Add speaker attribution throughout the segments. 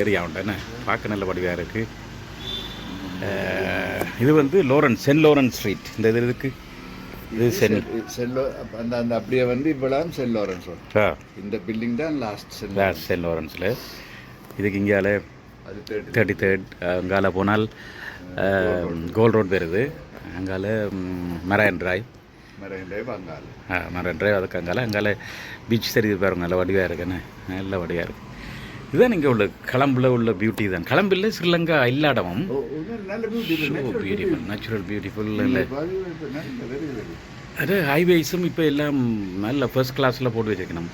Speaker 1: Area உண்டு என்ன? பார்க்க நல்ல வடிவாக இருக்குது இது வந்து லோரன்ஸ் சென்ட் லோரன்ஸ் ஸ்ட்ரீட். இந்த இது இருக்கு இது சென்.
Speaker 2: செல்லோ அந்த அந்த அப்படியே வந்து இவ்வளவு செல் லாரன்ஸ்
Speaker 1: ஆ.
Speaker 2: இந்த பில்டிங் தான் லாஸ்ட் செல்
Speaker 1: லாஸ்ட் சென்ட் லோரன்ஸில். இதுக்கு
Speaker 2: தேர்ட்
Speaker 1: தேர்ட்டி தேர்ட் அங்கால போனால் கோல்ட் ரோட் வருது. அங்கால மெராயன் டிரைவ்
Speaker 2: மரைன் டிரைவ் அங்கால.
Speaker 1: மெராயன் டிரைவ் அதுக்கு அங்கால. அங்கால பீச் தெரியுது பாருங்க நல்ல வடிவாக இருக்குன்னு நல்ல வடிவாக இருக்குது இதுதான் இங்கே உள்ள களம்புல உள்ள பியூட்டி தான். களம்பில் Sri Lanka
Speaker 2: beauty
Speaker 1: beautiful natural beautiful இல்லை. அது ஹைவேஸும் இப்போ எல்லாம் நல்ல ஃபர்ஸ்ட் கிளாஸில் போட்டு வச்சிருக்கணும்.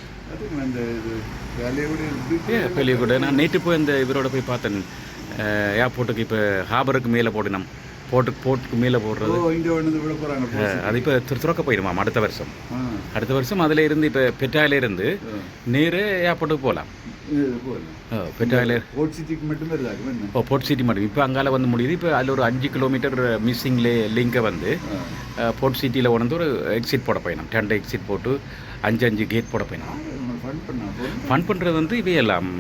Speaker 1: பெரிய கூட நான் நேற்று போய் இந்த இவரோட போய் பார்த்தேன். ஏர்போர்ட்டுக்கு இப்போ ஹாபருக்கு மேலே போடணும். போட்டுக்கு போட்டுக்கு மேலே போடுறது. அது இப்போ துறக்க போயிடுமாம் அடுத்த வருஷம்? அடுத்த வருஷம் அதில் இருந்து இப்போ பெட்டாயில இருந்து நேரே ஏர்போர்ட்டுக்கு போகலாம்
Speaker 2: சிட்டிக்கு மட்டுமே
Speaker 1: போர்ட் சிட்டி மட்டும். இப்போ அங்கால வந்து முடியுது. இப்போ அதில் ஒரு அஞ்சு கிலோமீட்டர் மிஸ்ஸிங் லே லிங்கை வந்து போர்ட் சிட்டியில் உணர்ந்து ஒரு எக்ஸிட் போட போயிடும் டென்ட் எக்ஸிட் போட்டு அஞ்சு அஞ்சு கேட் போட போயிடும்
Speaker 2: ஃபன்
Speaker 1: பண்ணுறது வந்து இவையெல்லாம்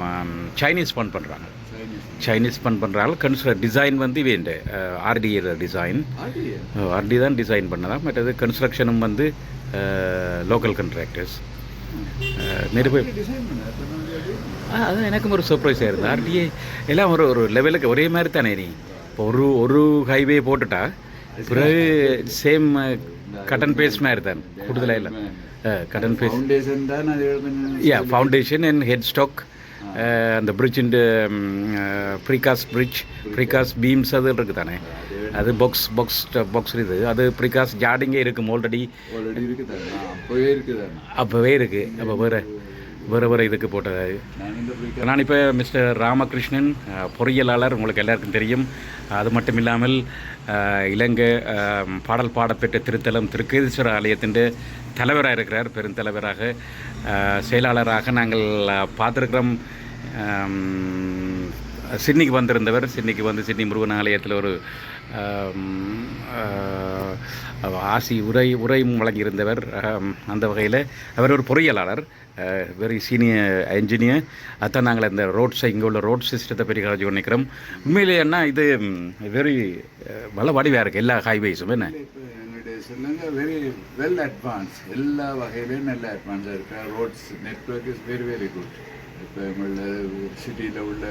Speaker 1: சைனீஸ் ஃபன் பண்ணுறாங்க
Speaker 2: சைனீஸ்
Speaker 1: ஃபன் பண்ணுறாங்க கன்ஸ்ட்ரக்ட் டிசைன் வந்து இவேண்டு ஆர்டி டிசைன் ஆர்டி தான் டிசைன் பண்ணதான் மற்றது கன்ஸ்ட்ரக்ஷனும் வந்து லோக்கல் கான்ட்ராக்டர்ஸ் நிறைய
Speaker 2: அது
Speaker 1: எனக்கும் ஒரு சர்ப்ரைஸாக இருந்தது ஆர்டிஏ எல்லாம் ஒரு ஒரு லெவலுக்கு ஒரே மாதிரி தானே நீ. இப்போ ஒரு ஒரு ஹைவே போட்டுட்டா பிறகு சேம் கட்டன் பேஸ்ட் மாதிரி தான். கூடுதலாக இல்லை. கட்டன்
Speaker 2: எழுதுன
Speaker 1: யா ஃபவுண்டேஷன் அண்ட் ஹெட் ஸ்டாக் அந்த பிரிட்ஜ் இந்த ப்ரீகாஸ் பிரிட்ஜ் ப்ரீகாஸ் பீம்ஸ் அது இருக்குது தானே. அது பாக்ஸ் பாக்ஸ் பாக்ஸ் இது. அது ப்ரீகாஸ் ஜாடிங்கே இருக்கும் ஆல்ரெடி
Speaker 2: அப்போவே இருக்குதாங்க
Speaker 1: அப்போவே இருக்குது அப்போ வேறு. வேறு வேறு இதுக்கு போட்டது.
Speaker 2: நான்
Speaker 1: இப்போ மிஸ்டர் ராமகிருஷ்ணன் பொறியியலாளர் உங்களுக்கு எல்லாருக்கும் தெரியும். அது மட்டும் இல்லாமல் இலங்கை பாடல் பாடப்பெற்ற திருத்தலம் திருக்கேதீஸ்வர ஆலயத்தின் தலைவராக இருக்கிறார் பெருந்தலைவராக. செயலாளராக நாங்கள் அஹ், சிட்னிக்கு வந்திருந்தவர் சிட்னிக்கு வந்து சிட்னி முருகன் ஆலயத்தில் ஒரு ஆசி உரை உரையும் வழங்கியிருந்தவர். அந்த வகையில் அவர் ஒரு பொறியியலாளர் வெரி சீனியர் என்ஜினியர் அதான் நாங்கள் இந்த ரோட்ஸை இங்கே உள்ள ரோட் சிஸ்டத்தை பெரிய காலேஜ் பண்ணிக்கிறோம் உண்மையிலேயே என்ன இது வெரி நல்ல வடிவாக இருக்குது எல்லா ஹைவேஸும் என்ன?
Speaker 2: இப்போ வெரி வெல் அட்வான்ஸ் எல்லா வகையிலையும் நல்ல அட்வான்ஸாக இருக்கா? Roads network is very very good இப்போ எங்களோட சிட்டியில் உள்ள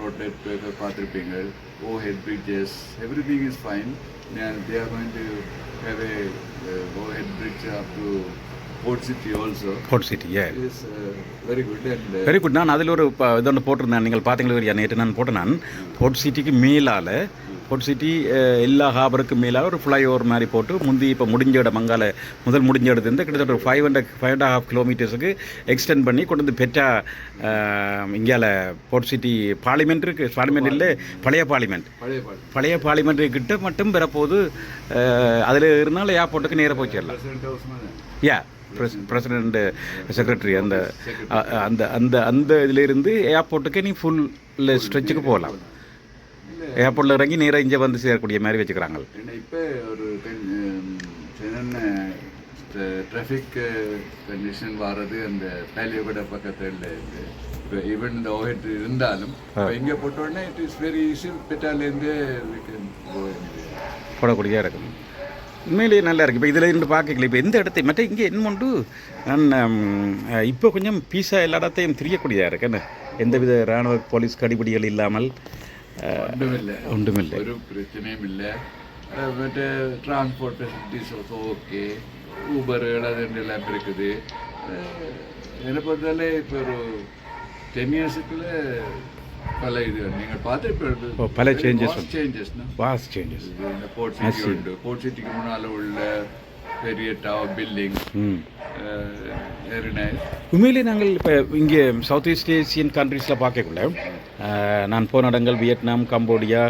Speaker 2: ரோட் நெட்ஒர்க்கை பார்த்துருப்பீங்க oh head yes, everything is fine. And they are going to have a uh, oh, overhead bridge up to port city also
Speaker 1: port city
Speaker 2: is very good and
Speaker 1: very good நான் அதில் ஒரு ப- இது ஒன்று போட்டிருந்தேன். நீங்கள் பார்த்தீங்களா நேற்று நான் போட்டேன் நான். போர்ட் சிட்டிக்கு மேலால் போர்ட் சிட்டி எல்லா ஹாபருக்கு மேலால் ஒரு ஃப்ளைஓவர் மாதிரி போட்டு முந்தி இப்போ முடிஞ்ச இடம் மங்கால முதல் முடிஞ்ச இடத்துலேருந்து கிட்டத்தட்ட ஒரு five hundred five and half கிலோமீட்டர்ஸுக்கு extend பண்ணி கொண்டு வந்து பெற்றா இங்கால போர்ட் சிட்டி பார்லிமெண்ட் இருக்குது பார்லிமெண்ட் இல்லை பழைய பார்லிமெண்ட்
Speaker 2: பழைய
Speaker 1: பார்லிமெண்ட் கிட்ட மட்டும் பெறப்போது அதில் இருந்தாலும் ஏர்போர்ட்டுக்கு நேராக
Speaker 2: மாதிரி.
Speaker 1: யா பிரசிடெண்ட் செக்ரட்டரி அந்த அ- அந்த அந்த அந்த இதிலிருந்து ஏர்போர்ட்டுக்கு நீ ஃபுல் ஸ்ட்ரெச்சுக்கு போகலாம். ஏர்போர்ட்டில் இறங்கி நேராக இங்கே வந்து சேரக்கூடிய மாதிரி வச்சுக்கிறாங்க.
Speaker 2: இப்போ ஒரு டிராஃபிக் கண்டிஷன் வர்றது அந்த பேலியோட பக்கத்தில் இப்போ ஈவன் இந்த ஓஹெட் இருந்தாலும் இப்போ இங்கே போட்ட உடனே இட் இஸ் வெரி ஈஸி பெட்டாலேருந்து we can go anywhere.
Speaker 1: போடக்கூடிய இருக்கும். உண்மையிலேயே நல்லா இருக்குது இப்போ இதில் இருந்து பார்க்கல. இப்போ எந்த இடத்தை மற்ற இங்கே என்னமொண்டு நான் இப்போ கொஞ்சம் பீஸாக எல்லா இடத்தையும் தெரியக்கூடியதாக இருக்கு. என்ன? எந்தவித இராணுவ போலீஸ் கடிபிடிகள் இல்லாமல்
Speaker 2: ஒன்றுமில்லை.
Speaker 1: ஒன்றுமில்லை.
Speaker 2: ஒரு பிரச்சனையும் இல்லை. மற்ற டிரான்ஸ்போர்ட் ஃபெசிலிட்டிஸ் ஓகே. ஊபர்கள் அது எல்லாம் இருக்குது. என்னை பொறுத்தவரை இப்போ ஒரு டென் இயர்ஸுக்குள்ள பல
Speaker 1: ஓ, பல changes வந்து.
Speaker 2: சேஞ்சஸ்னா
Speaker 1: வாஸ் சேஞ்சஸ்
Speaker 2: இந்த போர்ட் சிட்டி உண்டு. போர்ட் சிட்டிக்கு முன்னால் உள்ள பெரிய டவர் பில்டிங் வெரி நைஸ்
Speaker 1: உண்மையிலே நாங்கள் இப்போ இங்கே சவுத் ஈஸ்ட் ஏசியன் கண்ட்ரீஸில் பார்க்கக்குள்ள நான் போன இடங்கள் வியட்நாம் கம்போடியா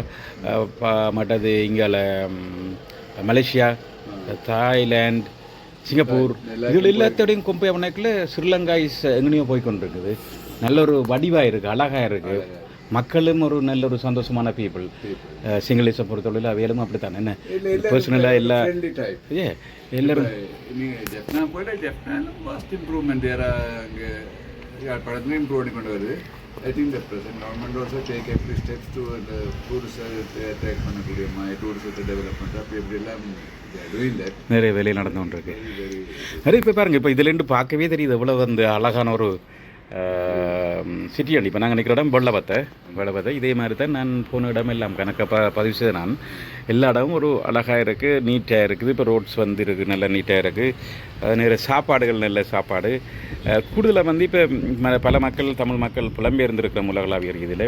Speaker 1: மற்றது இங்கால ம், மலேசியா தாய்லாந்து சிங்கப்பூர். இதில் எல்லாத்தோடையும் கொம்பை பண்ணக்குள்ள ஸ்ரீலங்கா இஸ் எங்கனையோ போய் கொண்டிருக்குது நல்ல ஒரு வடிவாக இருக்குது அழகாக இருக்குது மக்களும் ஒரு நல்ல ஒரு சந்தோஷமான பீப்புள் சிங்களேசை பொறுத்தவரையில் அவையிலும் அப்படித்தான். என்ன? பர்சனலாக எல்லா ஏ எல்லாரும்
Speaker 2: நீங்கள் ஜெஃப்னா போயிட்டா ஜெஃப்னாலும் வாஸ்ட் இம்ப்ரூவ்மெண்ட் அங்கே யாழ்ப்பாணத்துலையும் இம்ப்ரூவ் பண்ணி கொண்டு வருது. I think the present government also take every steps to the tourist attract பண்ணக்கூடிய மாதிரி டூரிசத்தை டெவலப் பண்ணுற அப்படி that
Speaker 1: நிறைய வேலை நடந்து கொண்டிருக்கு. நிறைய இப்போ பாருங்கள் இப்போ இதுலேருந்து பார்க்கவே தெரியுது எவ்வளோ வந்து அழகான ஒரு சிட்டி அடி இப்போ நாங்கள் நிற்கிற இடம் வெள்ளபத்தை வெள்ளபத்தை இதே மாதிரி தான் நான் போன இடம் எல்லாம் கணக்காக ப பதிவு செய்த நான். எல்லா இடமும் ஒரு அழகாக இருக்குது நீட்டாக இருக்குது. இப்போ ரோட்ஸ் வந்து இருக்குது நல்ல நீட்டாக இருக்குது அது நிறைய சாப்பாடுகள் நல்ல சாப்பாடு. கூடுதலாக வந்து இப்போ பல மக்கள் தமிழ் மக்கள் புலம்பெயர்ந்திருக்கிற உலகளாவிய இதில்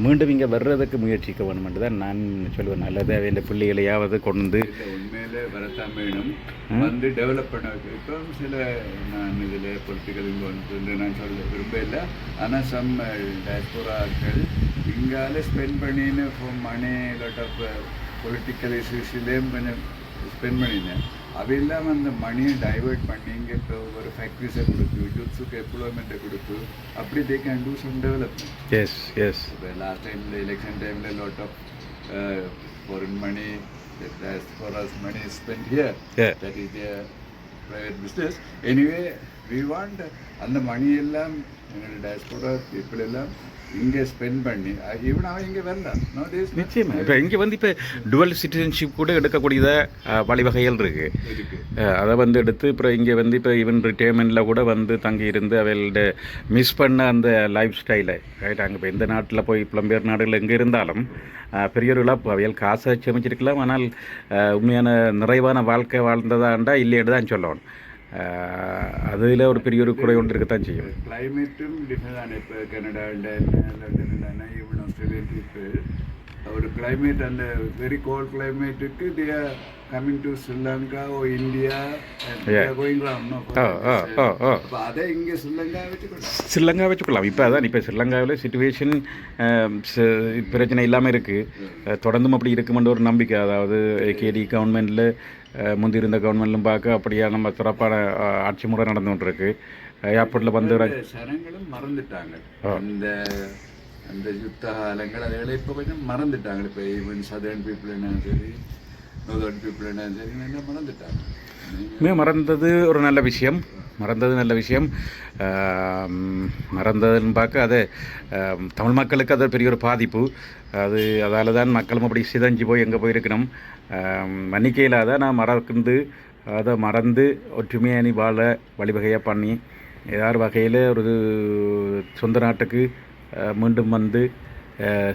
Speaker 1: மீண்டும் இங்கே வர்றதுக்கு முயற்சிக்க வேணுமென்று தான் நான் சொல்லுவேன் நல்லது இந்த பிள்ளைகளையாவது கொண்டு உண்மையில்
Speaker 2: இல்லை உண்மையிலே வரத்தான் வேணும் வந்து டெவலப் பண்ண இப்போ சில நான் இதில் பொலிட்டிக்கல் வந்து நான் சொல்ல விரும்பல ஆனால் சம் டயஸ்போராக்கள் uh, இங்கால ஸ்பெண்ட் பண்ணின்னு மணி லாட் ஆஃப் பொலிட்டிக்கல் இஷ்யூஸ்லேயும் கொஞ்சம் ஸ்பெண்ட் பண்ணினேன் அவையெல்லாம் அந்த மணியை டைவெர்ட் பண்ணி இங்கே இப்போ ஒரு ஃபேக்ட்ரிஸை கொடுத்து ஜுட்ஸுக்கு எம்ப்ளாய்மெண்ட்டை கொடுத்து அப்படி they can do some development
Speaker 1: yes yes
Speaker 2: இப்போ லாஸ்ட் டைமில் எலெக்ஷன் டைமில் lot of foreign money, as for us money is spent here.
Speaker 1: Yeah.
Speaker 2: That is their private business. Anyway, we want அந்த மணி எல்லாம் எங்களோட டயஸ்போரா பீப்புள் எல்லாம் இங்கே spend பண்ணி even அவன் இங்கே வரலாம் நோ டேஸ்
Speaker 1: இப்போ இங்கே வந்து இப்போ டுவல் சிட்டிசன்ஷிப் கூட எடுக்கக்கூடியத அஹ், வழிவகைகள் இருக்கு.
Speaker 2: இருக்கு.
Speaker 1: அஹ், அதை வந்து எடுத்து அப்புறம் இங்கே வந்து இப்போ ஈவன் ரிட்டையர்மெண்ட்டில் கூட வந்து தங்கி இருந்து அவளோட மிஸ் பண்ண அந்த லைஃப் ஸ்டைலை ரைட் அங்கே இப்போ எந்த நாட்டில் போய் புலம்பெயர் நாடுகள் எங்கே இருந்தாலும் பெரிய ஒரு இழப்பு. அவைகள் காசை சேமிச்சிருக்கலாம் ஆனால் உண்மையான நிறைவான வாழ்க்கை வாழ்ந்ததாண்டா இல்லையேன்னு தான் சொல்லணும். அதில் ஒரு பெரிய ஒரு குறை ஒன்று இருக்கத்தான் செய்யும்.
Speaker 2: கிளைமேட்டும் டிஃப்ரெண்ட் ആണ് இப்போ Canada London even Australian people ஒரு கிளைமேட் அந்த வெரி கோல்ட் கிளைமேட்டுக்கு they are coming to Sri Lanka or India அதை இங்கே ஸ்ரீலங்கா வச்சுக்கணும்
Speaker 1: ஸ்ரீலங்கா வச்சுக்கலாம். இப்போ அதான் இப்போ ஸ்ரீலங்காவில் சுச்சுவேஷன் பிரச்சனை இல்லாமல் இருக்குது தொடர்ந்தும் அப்படி இருக்குமென்ற ஒரு நம்பிக்கை. அதாவது கேடி கவர்மெண்ட்டில் முந்தி இருந்த கவர்மெண்ட்லும் பார்க்க அப்படியா நம்ம சிறப்பான ஆட்சி முறை நடந்து கொண்டிருக்கு. ஏர்போர்ட்டில் வந்து
Speaker 2: சனங்களும் மறந்துட்டாங்க. அந்த அந்த யுத்த காலங்கள் அதுகளை இப்போ கொஞ்சம் மறந்துட்டாங்க. இப்போ ஈவன் சதர்ன் பீப்புள் என்ன சரி நோதர்ன் பீப்புள் என்ன சரி மறந்துட்டாங்க.
Speaker 1: மறந்தது ஒரு நல்ல விஷயம். மறந்தது நல்ல விஷயம். மறந்ததுன்னு பார்க்க அது தமிழ் மக்களுக்கு அது பெரிய ஒரு பாதிப்பு. அது அதால் தான் மக்களும் அப்படி சிதஞ்சு போய் எங்கே போயிருக்கணும். மன்னிக்கையில் தான் நான் மறந்து அதை மறந்து ஒற்றுமையாக நீ வாழ வழிவகையாக பண்ணி ஏதாவது வகையில் ஒரு சொந்த நாட்டுக்கு மீண்டும் வந்து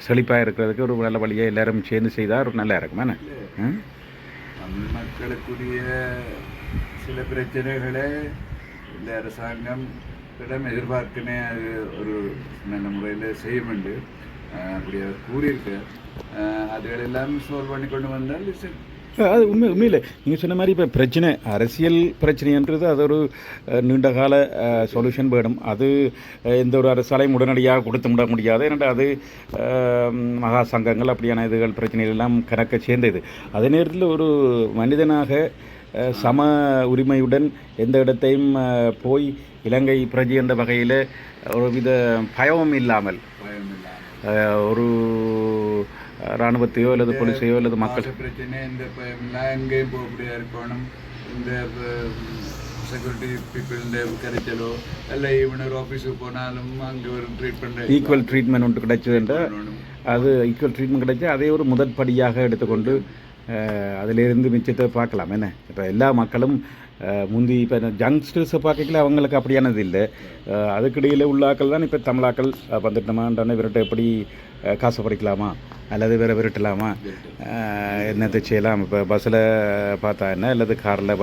Speaker 1: செழிப்பாக இருக்கிறதுக்கு ஒரு நல்ல வழியாக எல்லோரும் சேர்ந்து செய்தால் ஒரு நல்லா இருக்கும். என்ன?
Speaker 2: தமிழ் மக்களுக்குரிய சில பிரச்சனைகளை இந்த அரசாங்கம் இடம் எதிர்பார்க்கனே அது ஒரு நல்ல முறையில் செய்யுமெண்டு. அப்படி அவர் கூறியிருக்கு. அஹ் அதுகளெல்லாம் சால்வ் பண்ணி கொண்டு வந்தால் it's
Speaker 1: அது உண்மை உண்மையில். நீங்கள் சொன்ன மாதிரி இப்போ பிரச்சனை அரசியல் பிரச்சனைன்றது அது ஒரு நீண்டகால நீண்ட கால சொல்யூஷன் வேணும். அது எந்த ஒரு அரசாலையும் உடனடியாக கொடுத்து விட முடியாது. ஏன்னா அது மகா சங்கங்கள் அப்படியான இதுகள் பிரச்சனைகள் எல்லாம் கணக்க சேர்ந்தது. அதே நேரத்தில் ஒரு மனிதனாக சம உரிமையுடன் எந்த இடத்தையும் போய் இலங்கை பிரஜை என்ற வகையில் ஒருவித பயமும்
Speaker 2: இல்லாமல்
Speaker 1: ஒரு இராணுவத்தையோ அல்லது போலீஸையோ அல்லது மக்கள்
Speaker 2: பிரச்சனை இந்த எங்கேயும் போகக்கூடியா இருக்கணும். இந்த செக்யூரிட்டி கரைச்சலோ அல்ல ஈவன் ஒரு ஆஃபீஸுக்கு போனாலும் அங்கே ஒரு ட்ரீட்மெண்ட்
Speaker 1: ஈக்குவல் ட்ரீட்மெண்ட் ஒன்று கிடைச்சதுன்ற அது ஈக்குவல் ட்ரீட்மெண்ட் கிடைச்சா அதே ஒரு முதற்படியாக எடுத்துக்கொண்டு அதிலிருந்து மிச்சத்தை பார்க்கலாம். என்ன? இப்போ எல்லா மக்களும் முந்தி இப்போ ஜங்ஸ்டர்ஸை பார்க்கல அவங்களுக்கு அப்படியானது இல்லை. அதுக்கிடையில் உள்ள ஆக்கள் தான் இப்போ தமிழாக்கள் வந்துட்டோமான்றான விரட்டை எப்படி காசு பறிக்கலாமா? அல்லது வேறு விரட்டலாமா? என்னத்தை செய்யலாம்? இப்போ பஸ்ஸில் பார்த்தா என்ன? அல்லது காரில்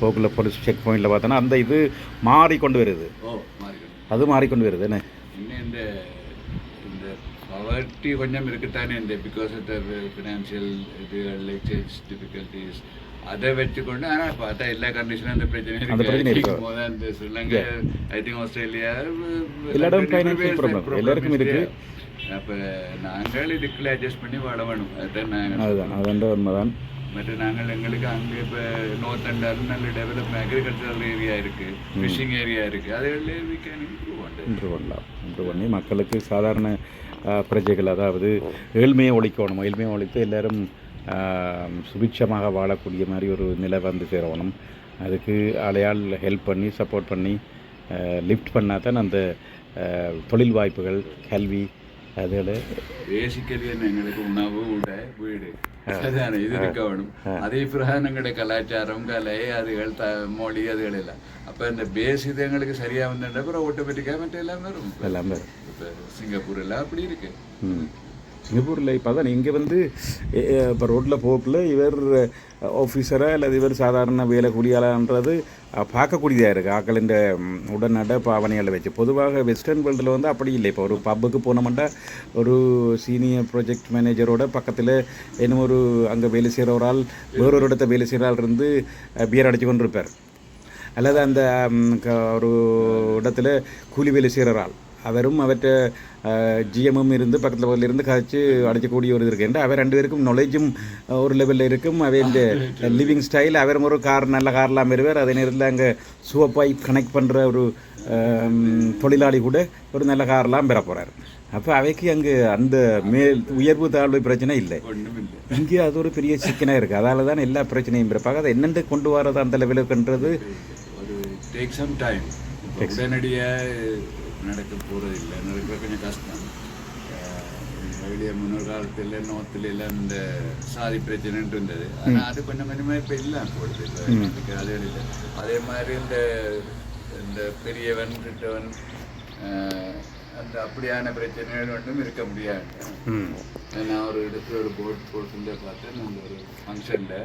Speaker 1: போக்கில் போலீஸ் செக் பாயிண்டில் பார்த்தோன்னா அந்த இது மாறிக்கொண்டு வருது. அது மாறிக்கொண்டு வருது என்ன?
Speaker 2: பவர்ட்டி கொஞ்சம் இருக்குத்தானே இந்த பிகாஸ் ஆஃப் த ஃபினான்ஷியல் இதுகள் எக்ஸ்சேஞ்ச் டிஃபிகல்ட்டிஸ் அதை வச்சுக்கொண்டு ஆனால் பார்த்தா எல்லா கண்டிஷனும் அந்த பிரச்சனை
Speaker 1: இருக்கு.
Speaker 2: போது அந்த ஸ்ரீலங்கா ஐ திங்க் ஆஸ்திரேலியா.
Speaker 1: எல்லாருக்கும் இருக்கு.
Speaker 2: அப்போ நாங்கள் இதுக்குள்ள அட்ஜஸ்ட் பண்ணி வாழ வேணும். அதுதான் நாங்கள்.
Speaker 1: அதுதான் உண்மைதான்.
Speaker 2: மற்ற நாங்கள் எங்களுக்கு அங்கே இப்போ நோர்த் அண்டாலும் நல்ல டெவலப் அக்ரிகல்ச்சரல் ஏரியா இருக்குது ஃபிஷிங் ஏரியா இருக்குது அதில் வி கேன் இம்ப்ரூவ்
Speaker 1: பண்ணலாம் இன்று பண்ணி மக்களுக்கு சாதாரண பிரஜைகள் அதாவது ஏழ்மையை ஒழிக்கணும். ஏழ்மையை ஒழித்து எல்லோரும் சுபிட்சமாக வாழக்கூடிய மாதிரி ஒரு நிலை வந்து சேரணும். அதுக்கு அலையால் ஹெல்ப் பண்ணி சப்போர்ட் பண்ணி லிஃப்ட் பண்ணால் தான் அந்த தொழில் வாய்ப்புகள் கல்வி அதில்
Speaker 2: பேசிக்கலி எங்களுக்கு உணவு உடை வீடு. இது இருக்கணும் அதே பிரகாரம் எங்களுடைய கலாச்சாரம் கலை அதுகள் த மொழி அதுகள் எல்லாம் அப்போ இந்த பேஸ் இது எங்களுக்கு சரியா வந்துட்டா அப்புறம் ஆட்டோமேட்டிக்காக மற்ற எல்லாம் வரும்
Speaker 1: எல்லாமே சிங்கப்பூரில் இப்போ அதான் இங்கே வந்து இப்போ ரோட்டில் போக்கில் இவர் ஆஃபீஸராக அல்லது இவர் சாதாரண வேலை கூலியாளன்றது பார்க்கக்கூடியதாக இருக்குது ஆக்களின் உடனட பாவனைகளை வச்சு. பொதுவாக வெஸ்டர்ன் வேர்ல்டில் வந்து அப்படி இல்லை. இப்போ ஒரு பப்புக்கு போனோம்னா ஒரு சீனியர் ப்ராஜெக்ட் மேனேஜரோட பக்கத்தில் இன்னும் ஒரு அங்கே வேலை செய்கிற ஒரு ஆள் வேறொரு இடத்த வேலை செய்கிற ஆள் இருந்து பியர் அடித்து கொண்டு இருப்பார் அல்லது அந்த க- ஒரு இடத்துல கூலி வேலை செய்கிற ஆள் அவரும் அவர்கிட்ட ஜிஎம்மும் இருந்து பக்கத்தில் பக்கத்தில் இருந்து கழிச்சு அடிக்கக்கூடிய ஒரு இது இருக்கு அவர் ரெண்டு பேருக்கும் நாலேஜும் ஒரு லெவலில் இருக்கும். அவன் லிவிங் ஸ்டைல் அவரும் ஒரு கார் நல்ல கார்லாம் வருவார். அதே நேரத்தில் அங்கே சுவப்பாய் கனெக்ட் பண்ணுற ஒரு தொழிலாளி கூட ஒரு நல்ல கார்லாம் பெற போகிறார் அப்போ அவைக்கு அங்கே அந்த மேல் உயர்வு தாழ்வு பிரச்சனை இல்லை. இங்கே அது ஒரு பெரிய சிக்கனாக இருக்குது அதால தான் எல்லா பிரச்சனையும் பிறப்பாக. அதை என்னென்று கொண்டு வரது அந்த லெவலுக்குன்றது
Speaker 2: டேக் சம் டைம் உடனடியாக நடக்க போகிறது இல்லை. நடக்கிற கொஞ்சம் கஷ்டம். வெளியே முன்னொரு காலத்தில் நோத்தில் எல்லாம் இந்த சாதி பிரச்சனைன்னு இருந்தது. ஆனால் அது கொஞ்சம் கொஞ்சமாக இப்போ இல்லாம போடுது இப்போ அது இல்லை. அதே மாதிரி இந்த இந்த பெரியவன் கிட்டவன் அந்த அப்படியான பிரச்சனைகள் ஒன்றும் இருக்க முடியாது. நான் ஒரு இடத்துல ஒரு போர்ட் போட்டுல பார்த்தேன். அந்த ஒரு ஃபங்க்ஷனில்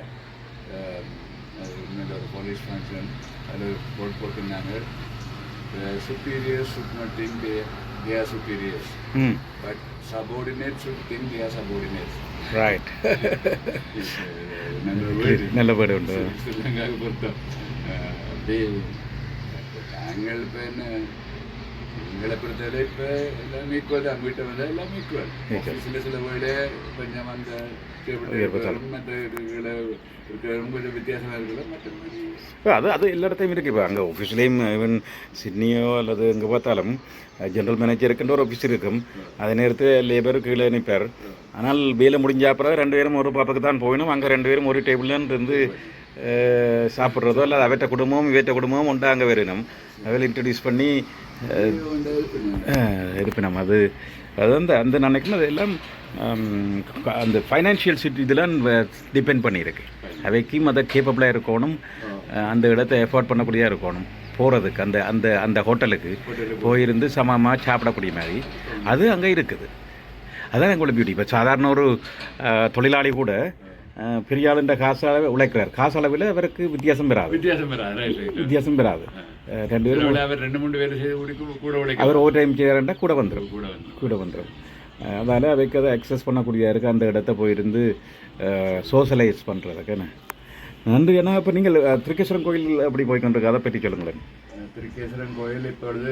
Speaker 2: அது உண்மையில் ஒரு போலீஸ் ஃபங்க்ஷன் அதில் போர்ட் போட்டிருந்தாங்க.
Speaker 1: Uh,
Speaker 2: superiors should not think they, they are
Speaker 1: superiors.
Speaker 2: Mm. But
Speaker 1: subordinates should think
Speaker 2: they are subordinates. Right. നിലപാടുണ്ട് താങ്കൾ പിന്നെ எங்களை பொறுத்தவரை இப்போ எல்லாம் ஈக்குவல் தான் வீட்டை வந்தால் எல்லாம் ஈக்குவல் சில சில வீடு கொஞ்சம் அந்த மற்ற கொஞ்சம் வித்தியாசமாக இருக்கிற மற்றபடி
Speaker 1: அது அது எல்லா இடத்தையும் இருக்குது இப்போ அங்கே ஆஃபீஸ்லேயும் ஈவன் சிட்னியோ அல்லது எங்கே பார்த்தாலும் ஜென்ரல் மேனேஜருக்குன்ற ஒரு ஆஃபீஸ் இருக்கும் அதே நேரத்தில் லேபர் கீழே நிற்பார் ஆனால் வேலை முடிஞ்ச அப்புறம் ரெண்டு பேரும் ஒரு பாப்புக்கு தான் போகணும் அங்கே ரெண்டு பேரும் ஒரு டேபிள்ல இருந்து சாப்பிட்றதோ அல்லது அவற்ற குடும்பமும் இவற்ற குடும்பமும் உண்டு அங்கே வரணும் அதில் இன்ட்ரடியூஸ் பண்ணி இருப்பினம் அது அது வந்து அந்த நினைக்கும் அதெல்லாம் ஆம், க- அந்த ஃபைனான்ஷியல் சிட்டி இதெல்லாம் டிபெண்ட் பண்ணியிருக்கு. அவைக்கும் அதை கேப்பபிளாக இருக்கணும். அந்த இடத்த எஃபோர்ட் பண்ணக்கூடியதாக இருக்கணும். போகிறதுக்கு அந்த அந்த அந்த ஹோட்டலுக்கு போயிருந்து சமமாக சாப்பிடக்கூடிய மாதிரி. அது அங்கே இருக்குது. அதான் எங்களோட பியூட்டி இப்போ சாதாரண ஒரு தொழிலாளி கூட அஹ், பெரிய ஆளுன்ற காசளவு உழைக்கிறார். காசளவில் அவருக்கு வித்தியாசம் பெறாது.
Speaker 2: வித்தியாசம் ரைட்
Speaker 1: வித்தியாசம் பெறாது. ரெண்டு பேரும்
Speaker 2: அவர் ரெண்டு மூணு பேர் செய்து கூட கூட உழைக்க
Speaker 1: அவர் ஓவர் டைம் செய்கிறாருண்டா கூட வந்துடும்
Speaker 2: கூட வந்து
Speaker 1: கூட வந்துடும் அதால் அவைக்கு அதை அக்சஸ் பண்ணக்கூடியதாக இருக்குது அந்த இடத்த போயிருந்து சோஷலைஸ் பண்ணுறதுக்கு என்ன நன்றி ஏன்னா இப்போ நீங்கள் திருக்கேஸ்வரன் கோயில் அப்படி போய்க்கொண்டிருக்கு அதை பற்றி சொல்லுங்களேன்
Speaker 2: திருக்கேஸ்வரன் கோயில் இப்பொழுது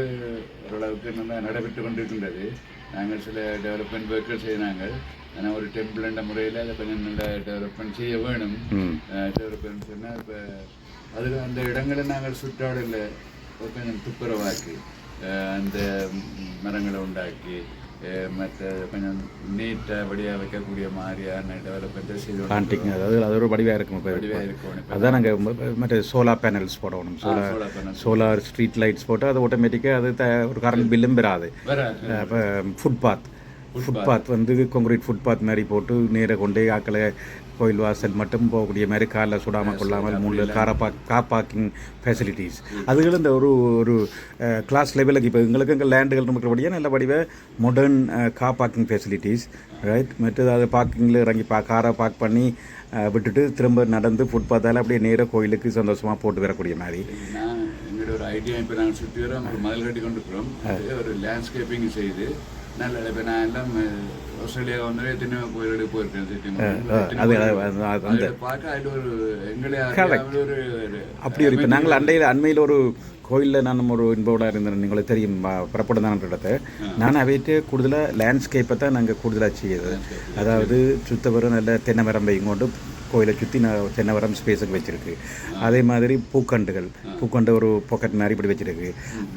Speaker 2: ஓரளவுக்கு நல்லா நடைபெற்று கொண்டிருக்கின்றது நாங்கள் சில டெவலப்மெண்ட் ஒர்க்குகள் செய்தாங்கள் ஆனால் ஒரு டெம்பிள் என்ற முறையில் அதை கொஞ்சம் நல்ல டெவலப்மெண்ட் செய்ய வேணும் டெவலப்மெண்ட் சொன்னால் இப்போ அது அந்த இடங்களை நாங்கள் சுற்றாடல கொஞ்சம் துப்புரவாக்கி அந்த மரங்களை உண்டாக்கி மற்ற கொஞ்சம் நீட்டாக வழியாக வைக்கக்கூடிய மாதிரியான டெவலப்மெண்ட்டை செய்து
Speaker 1: பிளான்டிங் அதாவது அது ஒரு வடிவாக இருக்கும் இப்போ
Speaker 2: வடிவாக இருக்கணும்
Speaker 1: அதான் நாங்கள் மற்ற சோலார் பேனல்ஸ் போடணும் சோலார்
Speaker 2: சோலார்
Speaker 1: ஸ்ட்ரீட் லைட்ஸ் போட்டு அது ஆட்டோமேட்டிக்காக அது த ஒரு கரண்ட் பில்லும் பெறாது
Speaker 2: வராது
Speaker 1: அப்போ ஃபுட்பாத் ஃபுட்பாத் வந்து கான்கிரீட் ஃபுட்பாத் மாதிரி போட்டு நேராக கொண்டு ஆக்களை கோயில் வாசல் மட்டும் போகக்கூடிய மாதிரி காரில் சுடாமல் கொள்ளாமல் மூணு காரை பார்க் கார் பார்க்கிங் ஃபெசிலிட்டிஸ் அதுகள் இந்த ஒரு ஒரு கிளாஸ் லெவலுக்கு இப்போ எங்களுக்கு எங்கள் லேண்டுகள் இருக்கிறபடியே நல்ல வடிவ modern car parking facilities right மற்றது அது பார்க்கிங்கில் இறங்கி பா காரை பார்க் பண்ணி விட்டுட்டு திரும்ப நடந்து ஃபுட்பாத்தால் அப்படியே நேராக கோயிலுக்கு சந்தோஷமாக போட்டு வரக்கூடிய மாதிரி.
Speaker 2: ஒரு ஐடியா இப்போ நாங்கள் சுற்றி வரோம் மதில் கட்டி கொண்டு இருக்கிறோம் ஒரு லேண்ட்ஸ்கேப்பிங் செய்து நல்ல இப்போ நான் எல்லாம் ஆஸ்திரேலியா வந்து எத்தனையோ போயிருக்கேன் பார்க்க ஒரு எங்களே ஒரு
Speaker 1: அப்படி ஒரு இப்போ நாங்கள் அண்டையில் அண்மையில் ஒரு கோயிலில் நான் ஒரு இன்போடாக இருந்தேன் நீங்களே தெரியும் புறப்படுதான இடத்தை நான் அவைட்டு கூடுதலாக லேண்ட்ஸ்கேப்பை தான் நாங்கள் கூடுதலாக செய்யுது அதாவது சுத்தவரம் நல்ல தென்னை மரம் வையும் கொண்டு கோயிலை சுற்றி தென்னவரம் ஸ்பேஸுக்கு வச்சுருக்கு. அதே மாதிரி பூக்கண்டுகள். பூக்கண்டு ஒரு பாக்கெட் மாதிரி இப்படி வச்சுருக்கு.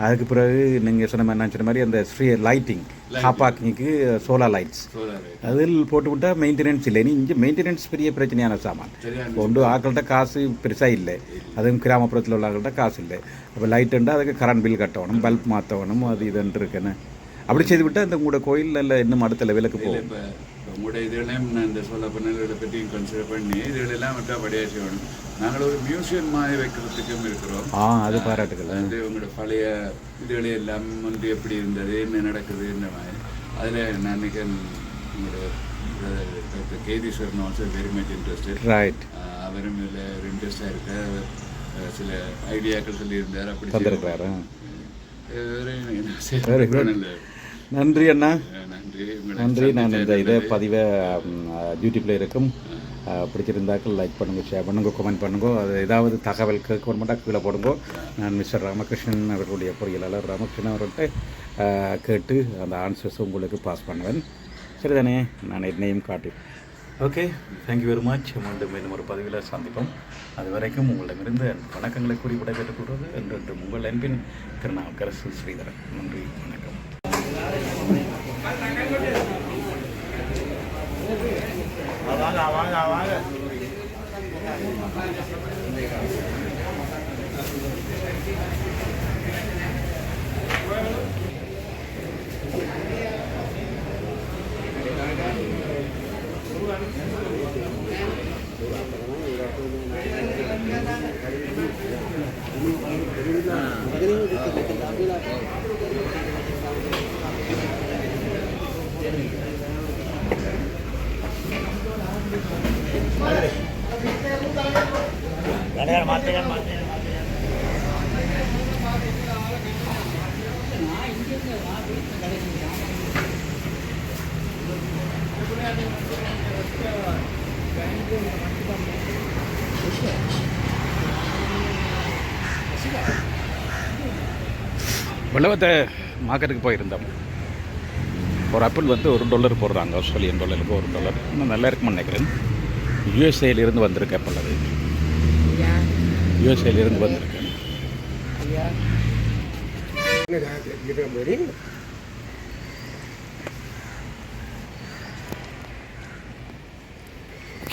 Speaker 1: அதுக்கு பிறகு நீங்கள் சொன்ன மாதிரி நான் சொன்ன மாதிரி அந்த ஸ்ட்ரீ லைட்டிங் ஹாப்பாக்கிங்க்கு சோலார் லைட்ஸ் அதில் போட்டு விட்டா மெயின்டெனன்ஸ் இல்லை. இனி இங்கே மெயின்டெனன்ஸ் பெரிய பிரச்சனையான சாமான். ஒன்று ஆக்கள்கிட்ட காசு பெருசாக இல்லை. அதுவும் கிராமப்புறத்தில் உள்ள ஆக்கள்கிட்ட காசு இல்லை. அப்போ லைட்டுண்டா அதுக்கு கரண்ட் பில் கட்டணும் பல்ப் மாற்றணும் அது இதுன்ட்டு இருக்குன்னு அப்படி செய்து விட்டால் இந்த உங்களோட கோயில் நல்ல இன்னும் அடுத்த லெவலுக்கு போகும்.
Speaker 2: இப்போ உங்களோட இதெல்லாம் நான் இந்த சொல்ல பண்ணதை பற்றியும் கன்சிடர் பண்ணி இதுகளெல்லாம் விட்டா படியாக செய்யணும் நாங்கள் ஒரு மியூசியம் மாதிரி வைக்கிறதுக்கும் இருக்கிறோம்.
Speaker 1: ஆ அது பாராட்டுகள்.
Speaker 2: வந்து உங்களோட பழைய இதுகளை எல்லாம் வந்து எப்படி இருந்தது என்ன நடக்குது இந்த மாதிரி. அதில் நான் நினைக்கிறேன் உங்களோட doctor Ketheeswaran also very much interested
Speaker 1: right
Speaker 2: அவரும் இதில் ஒரு இன்ட்ரெஸ்டாக இருக்கார். அவர் சில ஐடியாக்கள் சொல்லியிருந்தார். அப்படி
Speaker 1: தந்திருக்கிறாரு? நன்றி அண்ணா.
Speaker 2: நன்றி.
Speaker 1: நான் இந்த இதை. பதிவை யூடியூப்பில் இருக்கும். பிடிச்சிருந்தாக்கள் லைக் பண்ணுங்க ஷேர் பண்ணுங்க கமெண்ட் பண்ணுங்க. அது ஏதாவது தகவல் கேட்க மாட்டா கீழே போடுங்க. நான் மிஸ்டர் ராமகிருஷ்ணன் அவர்களுடைய பொறியியலாளர் ராமகிருஷ்ணன் அவர்கிட்ட அஹ், கேட்டு அந்த ஆன்சர்ஸ் உங்களுக்கு பாஸ் பண்ணுவேன். சரிதானே? நான் என்னையும் காட்டு. ஓகே தேங்க்யூ வெரி மச் மீண்டும் மீண்டும் ஒரு பதிவில் சந்திப்போம். அது வரைக்கும் உங்களிடமிருந்து வணக்கங்களை கூறி விட கேட்டுக்கொள்வது என்று உங்கள் அன்பின் திருநாவுக்கரசு ஸ்ரீதரன். நன்றி. வணக்கம். 完了，打完了。那个。வெள்ளவத்தை மார்க்கெட்டுக்கு போயிருந்தோம். ஒரு ஆப்பிள் வந்து ஒரு டாலர் போடுறாங்க ஆஸ்திரேலியன் டாலருக்கு ஒரு டாலர் இன்னும் நல்லா இருக்குமான்னு நினைக்கிறேன். யூஎஸ்ஏலேருந்து வந்திருக்கு ஆப்பிள் அது. யூஎஸ்ஏலேருந்து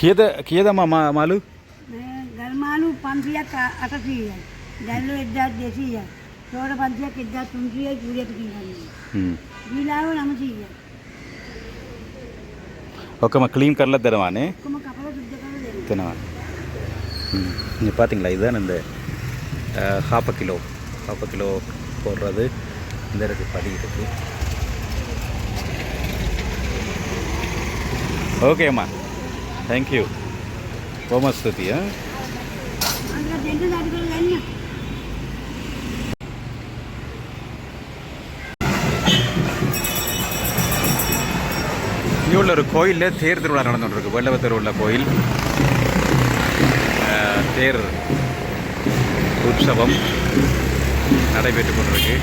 Speaker 1: खिए था खिए था मामा
Speaker 3: आलू घर में आलू पंपिया अटकी है डालो एक दाद देसी है चौड़ा पंपिया
Speaker 1: के दाद पंपिया पूरे
Speaker 3: पकी है बिलाओ नाम सी है ஓகே அம்மா க்ளீன் கலரில் தருவானே
Speaker 1: தினவான் நீங்கள் பார்த்தீங்களா இதுதான் இந்த ஹாஃப் கிலோ ஹாஃப் கிலோ போடுறது இந்த இருக்குது படி இருக்குது ஓகேம்மா
Speaker 3: ಥ್ಯಾಂಕ್ ಯು ಹೋಮಸ್ತತಿಯ
Speaker 1: இங்கே உள்ள ஒரு கோயிலில் தேர் திருவிழா நடந்துகிட்ருக்கு வெள்ளவ தெருவுள்ள கோயில். தேர் உற்சவம் நடைபெற்று கொண்டிருக்கு.